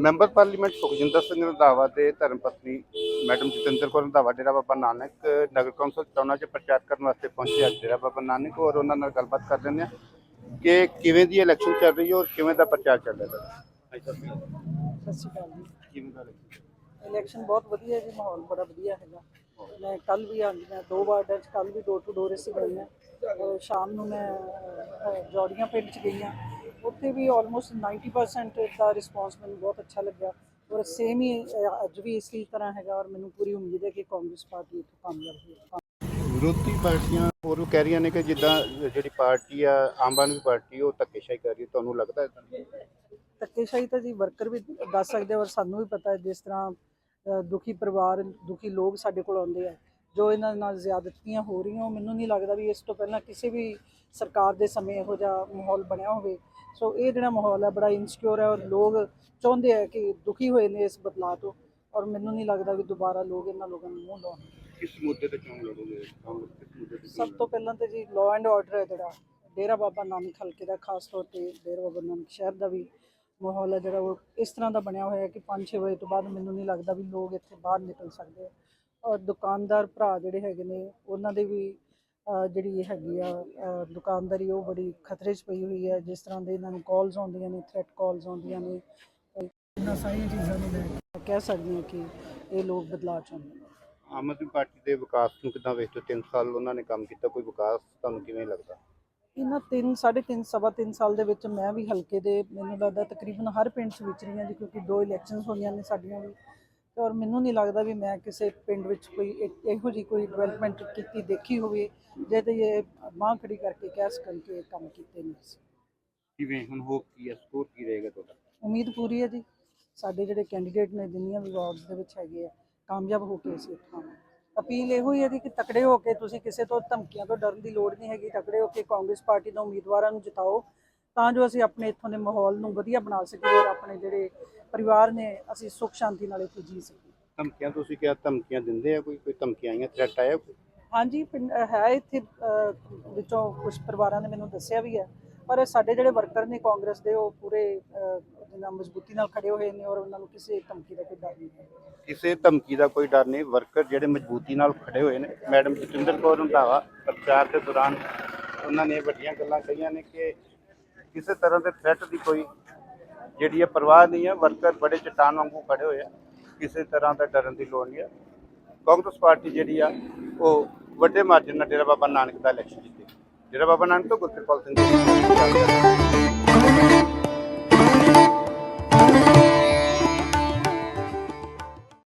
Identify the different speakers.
Speaker 1: Member parliament Sukhjinder Singh Randhawa ਦੇ ਧਰਮ ਪਤਨੀ ਮੈਡਮ ਜਤਿੰਦਰ ਕੌਰ ਰੰਧਾਵਾ ਡੇਰਾ ਬਾਬਾ ਨਾਨਕ ਨਗਰ ਕੌਂਸਲ ਚੋਣਾਂ 'ਚ ਪ੍ਰਚਾਰ ਕਰਨ ਵਾਸਤੇ ਪਹੁੰਚੇ ਅੱਜ ਡੇਰਾ ਬਾਬਾ ਨਾਨਕ ਔਰ ਉਹਨਾਂ ਨਾਲ ਗੱਲਬਾਤ ਕਰ ਲੈਂਦੇ ਹਾਂ ਕਿ ਕਿਵੇਂ ਦੀ ਇਲੈਕਸ਼ਨ ਚੱਲ ਰਹੀ ਹੈ ਔਰ ਕਿਵੇਂ ਦਾ ਪ੍ਰਚਾਰ ਚੱਲ ਰਿਹਾ ਹੈ।
Speaker 2: ਸਤਿ ਸ਼੍ਰੀ ਅਕਾਲ। ਜੀ।
Speaker 1: ਕਿਵੇਂ ਦਾ?
Speaker 2: ਇਲੈਕਸ਼ਨ ਬਹੁਤ ਵਧੀਆ ਹੈ ਜੀ ਮਾਹੌਲ ਬੜਾ ਵਧੀਆ ਹੈਗਾ। ਮੈਂ ਕੱਲ ਵੀ ਆ ਮੈਂ ਦੋ ਵਾਰਡਾਂ 'ਚ ਕੱਲ ਵੀ ਡੋਰ ਟੂ ਡੋਰ ਅਸੀਂ ਗਈ ਹਾਂ ਸ਼ਾਮ ਨੂੰ ਮੈਂ ਜੌੜੀਆਂ ਪਿੰਡ 'ਚ ਗਈ ਹਾਂ। ਉੱਥੇ ਵੀ ਆਲਮੋਸਟ 90% ਦਾ ਰਿਸਪੌਂਸ ਮੈਨੂੰ ਬਹੁਤ ਅੱਛਾ ਲੱਗਾ ਔਰ ਸੇਮ ਹੀ ਅੱਜ ਵੀ ਇਸੇ ਤਰ੍ਹਾਂ ਹੈਗਾ ਔਰ ਮੈਨੂੰ ਪੂਰੀ ਉਮੀਦ ਹੈ ਕਿ ਕਾਂਗਰਸ ਪਾਰਟੀ ਇੱਥੋਂ ਕਾਮਯਾਬ ਹੋਵੇਗੀ
Speaker 1: ਵਿਰੋਧੀ ਪਾਰਟੀਆਂ ਹੋਰ ਉਹ ਕਹਿ ਰਹੀਆਂ ਨੇ ਕਿ ਜਿੱਦਾਂ ਜਿਹੜੀ ਪਾਰਟੀ ਆ ਆਮ ਆਦਮੀ ਪਾਰਟੀ ਉਹ ਧੱਕੇਸ਼ਾਹੀ ਕਰ ਰਹੀ ਹੈ। ਤੁਹਾਨੂੰ ਲੱਗਦਾ ਹੈ
Speaker 2: ਧੱਕੇਸ਼ਾਹੀ ਤਾਂ ਜੀ ਵਰਕਰ ਵੀ ਦੱਸ ਸਕਦੇ ਔਰ ਸਾਨੂੰ ਵੀ ਪਤਾ ਹੈ ਜਿਸ ਤਰ੍ਹਾਂ ਦੁਖੀ ਪਰਿਵਾਰ ਦੁਖੀ ਲੋਕ ਸਾਡੇ ਕੋਲ ਆਉਂਦੇ ਆ। ਜੋ ਇਹਨਾਂ ਨਾਲ ਜ਼ਿਆਦਤੀਆਂ ਹੋ ਰਹੀਆਂ ਉਹ ਮੈਨੂੰ ਨਹੀਂ ਲੱਗਦਾ ਵੀ ਇਸ ਤੋਂ ਪਹਿਲਾਂ ਕਿਸੇ ਵੀ ਸਰਕਾਰ ਦੇ ਸਮੇਂ ਇਹੋ ਜਿਹਾ ਮਾਹੌਲ ਬਣਿਆ ਹੋਵੇ। ਸੋ ਇਹ ਜਿਹੜਾ ਮਾਹੌਲ ਹੈ ਬੜਾ ਇਨਸਿਕਿਉਰ ਹੈ ਔਰ ਲੋਕ ਚਾਹੁੰਦੇ ਆ ਕਿ ਦੁਖੀ ਹੋਏ ਨੇ ਇਸ ਬਦਲਾਅ ਤੋਂ ਔਰ ਮੈਨੂੰ ਨਹੀਂ ਲੱਗਦਾ ਕਿ ਦੁਬਾਰਾ ਲੋਕ ਇਹਨਾਂ ਲੋਕਾਂ ਨੂੰ ਮੂੰਹ ਲਾਉਣ।
Speaker 1: ਕਿਸ ਮੁੱਦੇ ਤੇ ਚੋਣ ਲੜੋਗੇ?
Speaker 2: ਸਭ ਤੋਂ ਪਹਿਲਾਂ ਤੇ ਜੀ ਲਾਅ ਐਂਡ ਆਰਡਰ ਹੈ ਜਿਹੜਾ। ਡੇਰਾ ਬਾਬਾ ਨਾਨਕ ਹਲਕੇ ਦਾ ਖਾਸ ਤੌਰ ਤੇ ਡੇਰਾ ਬਾਬਾ ਨਾਨਕ ਸ਼ਹਿਰ ਦਾ ਵੀ ਮਾਹੌਲ ਹੈ ਜਿਹੜਾ ਉਹ ਇਸ ਤਰ੍ਹਾਂ ਦਾ ਬਣਿਆ ਹੋਇਆ ਹੈ ਕਿ 5-6 ਵਜੇ ਤੋਂ ਬਾਅਦ ਮੈਨੂੰ ਨਹੀਂ ਲੱਗਦਾ ਵੀ ਲੋਕ ਇੱਥੇ ਬਾਹਰ ਨਿਕਲ ਸਕਦੇ। ਔਰ ਦੁਕਾਨਦਾਰ ਭਰਾ ਜਿਹੜੇ ਹੈਗੇ ਨੇ ਉਹਨਾਂ ਦੇ ਵੀ ਜਿਹੜੀ ਹੈਗੀ ਆ ਦੁਕਾਨਦਾਰੀ ਉਹ ਬੜੀ ਖਤਰੇ 'ਚ ਪਈ ਹੋਈ ਹੈ। ਜਿਸ ਤਰ੍ਹਾਂ ਦੇ ਇਹਨਾਂ ਨੂੰ ਕਾਲਸ ਆਉਂਦੀਆਂ ਨੇ ਥ੍ਰੈਟ ਕਾਲਸ ਆਉਂਦੀਆਂ ਨੇ। ਇਹਨਾਂ ਸਾਰੀਆਂ ਚੀਜ਼ਾਂ ਨੂੰ ਲੈ ਕੇ ਕਹਿ ਸਕਦੇ ਹਾਂ ਕਿ ਇਹ ਲੋਕ ਬਦਲਾਅ ਚਾਹੁੰਦੇ ਨੇ।
Speaker 1: ਆਮ ਆਦਮੀ ਪਾਰਟੀ ਦੇ ਵਿਕਾਸ ਨੂੰ ਕਿੱਦਾਂ ਵੇਖਦੇ ਹੋ? 3 ਸਾਲ ਉਹਨਾਂ ਨੇ ਕੰਮ ਕੀਤਾ ਕੋਈ ਵਿਕਾਸ ਤੁਹਾਨੂੰ ਕਿਵੇਂ ਲੱਗਦਾ?
Speaker 2: ਇਹਨਾਂ ਤਿੰਨ ਸਾਢੇ ਤਿੰਨ ਸਵਾ ਤਿੰਨ ਸਾਲ ਦੇ ਵਿੱਚ ਮੈਂ ਵੀ ਹਲਕੇ ਦੇ ਮੈਨੂੰ ਲੱਗਦਾ ਤਕਰੀਬਨ ਹਰ ਪਿੰਡ 'ਚ ਵਿਚ ਰਹੀ ਹਾਂ ਜੀ ਕਿਉਂਕਿ ਦੋ ਇਲੈਕਸ਼ਨਸ ਹੋਈਆਂ ਨੇ ਸਾਡੀਆਂ ਵੀ। ਤੇ ਔਰ ਮੈਨੂੰ ਨਹੀਂ ਲੱਗਦਾ ਵੀ ਮੈਂ ਕਿਸੇ ਪਿੰਡ ਵਿੱਚ ਕੋਈ ਇਹੋ ਜੀ ਕੋਈ ਡਿਵੈਲਪਮੈਂਟ ਕੀਤੀ ਦੇਖੀ ਹੋਵੇ ਜਿਹਦੇ ਇਹ ਬਾਂਹ ਖੜੀ ਕਰਕੇ ਕਹਿ ਸਕਣ ਕਿ ਇਹ ਕੰਮ ਕੀਤੇ ਨਹੀਂ ਸੀ।
Speaker 1: ਕਿਵੇਂ? ਹੁਣ ਹੋਪ ਕੀ ਹੈ? ਸਕੋਰ ਕੀ ਰਹੇਗਾ ਤੁਹਾਡਾ?
Speaker 2: ਉਮੀਦ ਪੂਰੀ ਹੈ ਜੀ। ਸਾਡੇ ਜਿਹੜੇ ਕੈਂਡੀਡੇਟ ਨੇ ਜਿੰਨੀਆਂ ਵੀ ਵਾਰਡਸ ਦੇ ਵਿੱਚ ਹੈਗੇ ਆ ਕਾਮਯਾਬ ਹੋ ਕੇ ਅਸੀਂ ਇੱਥੋਂ ਆਵਾਂਗੇ। ਅਪੀਲ ਇਹੋ ਹੀ ਹੈ ਜੀ ਕਿ ਤਕੜੇ ਹੋ ਕੇ ਤੁਸੀਂ ਕਿਸੇ ਤੋਂ ਧਮਕੀਆਂ ਤੋਂ ਡਰਨ ਦੀ ਲੋੜ ਨਹੀਂ ਹੈਗੀ। ਤਕੜੇ ਹੋ ਕੇ ਕਾਂਗਰਸ ਪਾਰਟੀ ਦੇ ਉਮੀਦਵਾਰਾਂ ਨੂੰ ਜਿਤਾਓ। ਤਾਂ ਜੋ ਅਸੀਂ ਆਪਣੇ ਇੱਥੋਂ ਦੇ ਮਾਹੌਲ ਨੂੰ ਵਧੀਆ ਬਣਾ ਸਕੀਏ ਔਰ ਆਪਣੇ ਜਿਹੜੇ ਪਰਿਵਾਰ ਨੇ ਅਸੀਂ ਸੁੱਖ ਸ਼ਾਂਤੀ ਨਾਲ ਇੱਥੇ ਜੀ ਸਕੀਏ।
Speaker 1: ਧਮਕੀਆਂ ਤੁਸੀਂ ਕਿਹਾ ਧਮਕੀਆਂ ਦਿੰਦੇ ਆ ਕੋਈ ਕੋਈ ਧਮਕੀਆਂ ਆਈਆਂ ਥ੍ਰੈਟ ਆਇਆ ਕੋਈ?
Speaker 2: ਹਾਂਜੀ ਪਿੰਡ- ਹੈ ਇੱਥੇ ਅਹ, ਵਿੱਚੋਂ ਕੁਝ ਪਰਿਵਾਰਾਂ ਨੇ ਮੈਨੂੰ ਦੱਸਿਆ ਵੀ ਹੈ। ਪਰ ਸਾਡੇ ਜਿਹੜੇ ਵਰਕਰ ਨੇ ਕਾਂਗਰਸ ਦੇ ਉਹ ਪੂਰੇ ਅਹ, ਜਿੰਨਾ ਮਜ਼ਬੂਤੀ ਨਾਲ ਖੜੇ ਹੋਏ ਨੇ ਔਰ ਉਹਨਾਂ ਨੂੰ ਕਿਸੇ ਧਮਕੀ ਦਾ ਕੋਈ ਡਰ ਨਹੀਂ ਹੈ।
Speaker 1: ਕਿਸੇ ਧਮਕੀ ਦਾ ਕੋਈ ਡਰ ਨਹੀਂ। ਵਰਕਰ ਜਿਹੜੇ ਮਜ਼ਬੂਤੀ ਨਾਲ ਖੜੇ ਹੋਏ ਨੇ ਮੈਡਮ ਜਤਿੰਦਰ ਕੌਰ ਰੰਧਾਵਾ ਪ੍ਰਚਾਰ ਦੇ ਦੌਰਾਨ ਉਹਨਾਂ ਨੇ ਵੱਡੀਆਂ ਗੱਲਾਂ ਕਹੀਆਂ ਨੇ ਕਿ ਕਿਸੇ ਤਰ੍ਹਾਂ ਦੇ ਥ੍ਰੈਟ ਦੀ ਕੋਈ ਜਿਹੜੀ ਹੈ ਪਰਵਾਹ ਨਹੀਂ ਹੈ। ਵਰਕਰ ਬੜੇ ਚਟਾਨ ਵਾਂਗੂ ਖੜੇ ਹੋਏ ਆ। ਕਿਸੇ ਤਰ੍ਹਾਂ ਦਾ ਡਰਨ ਦੀ ਲੋੜ ਨਹੀਂ ਹੈ। ਕਾਂਗਰਸ ਪਾਰਟੀ ਜਿਹੜੀ ਆ, ਉਹ ਵੱਡੇ ਮਾਰਜਨ ਨਾਲ ਡੇਰਾ ਬਾਬਾ ਨਾਨਕ ਦਾ ਇਲੈਕਸ਼ਨ ਜਿੱਤੇ। ਡੇਰਾ ਬਾਬਾ ਨਾਨਕ ਤੋਂ ਗੁਰਕਿਰਪਾਲ ਸਿੰਘ